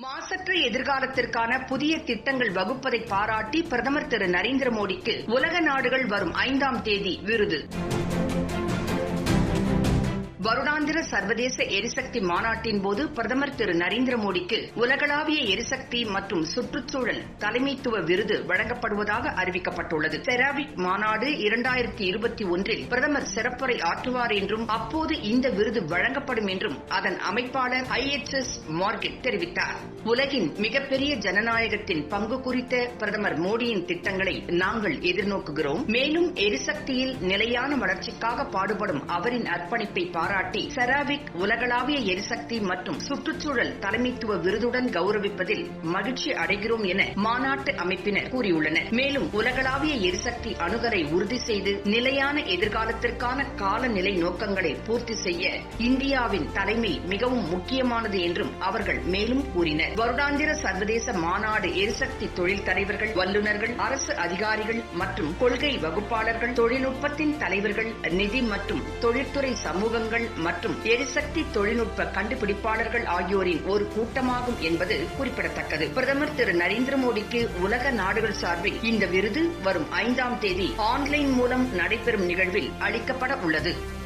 மாசற்ற எதிர்காலத்திற்கான புதிய திட்டங்கள் வகுப்பதை பாராட்டி பிரதமர் திரு நரேந்திர மோடிக்கு உலக நாடுகள் வரும் ஐந்தாம் தேதி விருது. வருடாந்திர சர்வதேச எரிசக்தி மாநாட்டின் போது பிரதமர் திரு நரேந்திர மோடிக்கு உலகளாவிய எரிசக்தி மற்றும் சுற்றுச்சூழல் தலைமைத்துவ விருது வழங்கப்படுவதாக அறிவிக்கப்பட்டுள்ளது. செராவிக் மாநாடு இரண்டாயிரத்தி இருபத்தி ஒன்றில் பிரதமர் சிறப்புரை ஆற்றுவார் என்றும் அப்போது இந்த விருது வழங்கப்படும் என்றும் அதன் அமைப்பாளர் ஐ எச் எஸ் மார்கெட் தெரிவித்தார். உலகின் மிகப்பெரிய ஜனநாயகத்தின் பங்கு குறித்த பிரதமர் மோடியின் திட்டங்களை நாங்கள் எதிர்நோக்குகிறோம். மேலும் எரிசக்தியில் நிலையான வளர்ச்சிக்காக பாடுபடும் அவரின் அர்ப்பணிப்பை பாராட்டி செராவிக் உலகளாவிய எரிசக்தி மற்றும் சுற்றுச்சூழல் தலைமைத்துவ விருதுடன் கௌரவிப்பதில் மகிழ்ச்சி அடைகிறோம் என மாநாட்டு அமைப்பினர் கூறியுள்ளனர். மேலும் உலகளாவிய எரிசக்தி அணுகலை உறுதி செய்து நிலையான எதிர்காலத்திற்கான காலநிலை நோக்கங்களை பூர்த்தி செய்ய இந்தியாவின் தலைமை மிகவும் முக்கியமானது என்றும் அவர்கள் மேலும் கூறினர். வருடாந்திர சர்வதேச மாநாடு எரிசக்தி தொழில் தலைவர்கள் வல்லுநர்கள் அரசு அதிகாரிகள் மற்றும் கொள்கை வகுப்பாளர்கள் தொழில்நுட்பத்தின் தலைவர்கள் நிதி மற்றும் தொழில்துறை சமூகங்கள் மற்றும் எரிசக்தி தொழில்நுட்ப கண்டுபிடிப்பாளர்கள் ஆகியோரின் ஒரு கூட்டமாகும் என்பது குறிப்பிடத்தக்கது. பிரதமர் திரு நரேந்திர மோடிக்கு உலக நாடுகள் சார்பில் இந்த விருது வரும் ஐந்தாம் தேதி ஆன்லைன் மூலம் நடைபெறும் நிகழ்வில் அளிக்கப்பட உள்ளது.